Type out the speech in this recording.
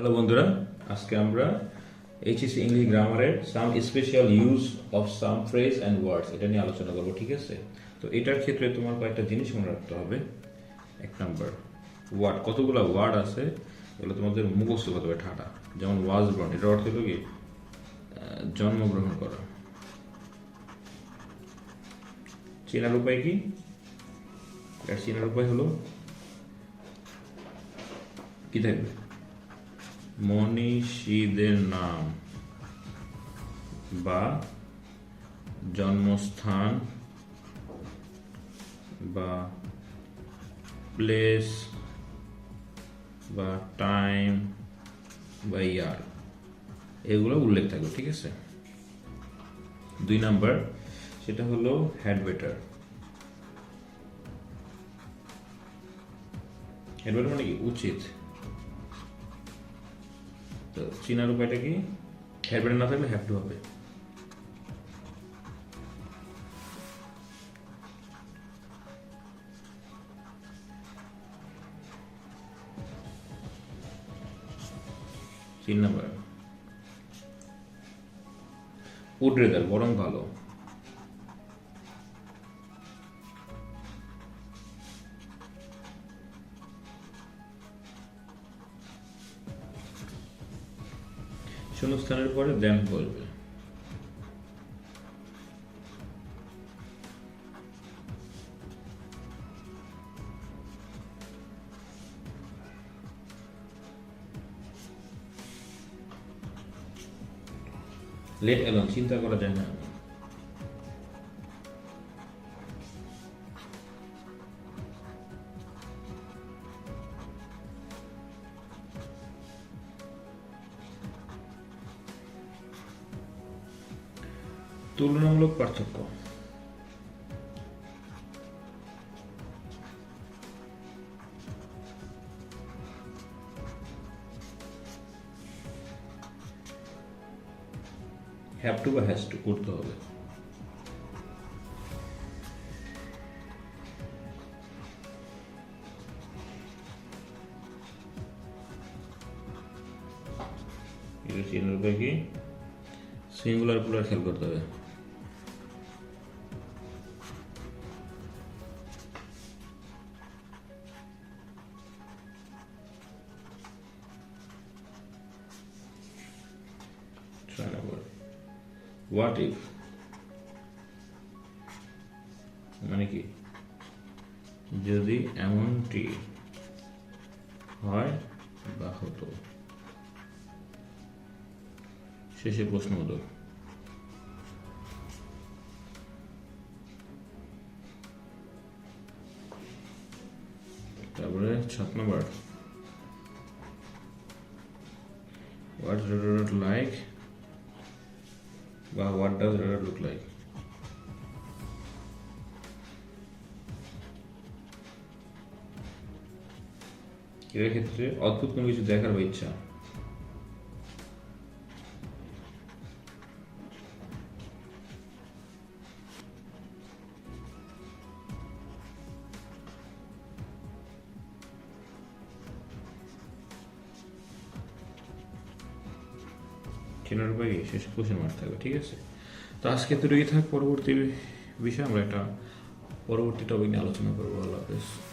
Hello বন্ধুরা, আজকে আমরা এইচএসসি ইংলিশ গ্রামারের some special use of some phrase and words এটা নিয়ে আলোচনা করব, ঠিক আছে? তো এটার ক্ষেত্রে তোমার কয়েকটা জিনিস মনে রাখতে হবে। এক নাম্বার ওয়ার্ড কতগুলো ওয়ার্ড আছে, এগুলো তোমাদের মুখস্থ করতে হবে, ঠাটা। যেমন ওয়াজ বর্ন এটার অর্থ হলো কি? জন্মগ্রহণ করা। চেনার উপায় কি? চেনার উপায় হলো, কি থাকবে? মনীষীদের নাম বা জন্মস্থান বা প্লেস বা টাইম বা ইয়ার এগুলো উল্লেখ থাকবে, ঠিক আছে? দুই নাম্বার, সেটা হলো হ্যাড বেটার মানে কি? উচিত। তো চিনার উপায়টা কি? হ্যাভেন না থাকলে হ্যাভ টু হবে। তিন নাম্বার। উড রেদার বরং ভালো। শূন্যস্থানের পরে দেন বলবে। লেট এলন চিন্তা করা যায় না। তুলনামূলক পার্থক্য। বা টু করতে হবে। কি? সিঙ্গুলার পুলার খেয়াল করতে হবে। হোয়াট ইফ মানে কি? যদি এমনটি হয়, বা হতো। শেষে প্রশ্ন হলো। তারপরে সাত নম্বর। What like বা what does radar look like এর ক্ষেত্রে অদ্ভুত কোনো কিছু দেখার বা ইচ্ছা চেনার বাইরে শেষে কোশ্চেন মার্ক থাকবে, ঠিক আছে? তো আজকে তো থাক, পরবর্তী বিষয়ে আমরা একটা পরবর্তী টপিক নিয়ে আলোচনা করব, আল্লাহ হাফেজ।